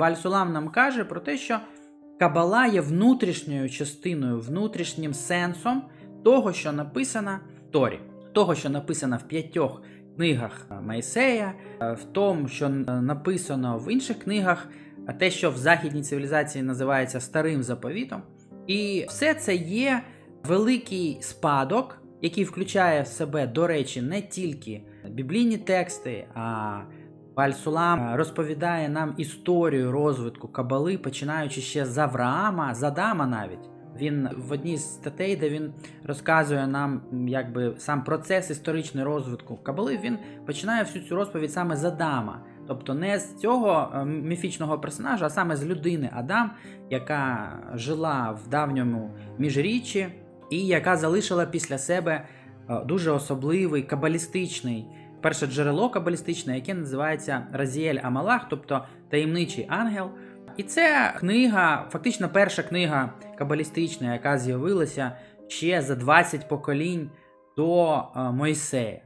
Бальсулам нам каже про те, що Кабала є внутрішньою частиною, внутрішнім сенсом того, що написано в Торі, того, що написано в п'ятьох книгах Майсея, в тому, що написано в інших книгах, а те, що в західній цивілізації називається старим заповітом. І все це є великий спадок, який включає в себе, до речі, не тільки біблійні тексти, а Баль-Сулам розповідає нам історію розвитку Кабали, починаючи ще з Авраама, з Адама навіть. Він в одній з статей, де він розказує нам якби сам процес історичного розвитку Кабали, він починає всю цю розповідь саме з Адама. Тобто не з цього е, міфічного персонажа, а саме з людини Адам, яка жила в давньому міжріччі і яка залишила після себе е, дуже особливий кабалістичний перше джерело кабалістичне, яке називається Разіель Амалах, тобто таємничий ангел. І це книга, фактично перша книга кабалістична, яка з'явилася ще за 20 поколінь до е, Мойсея.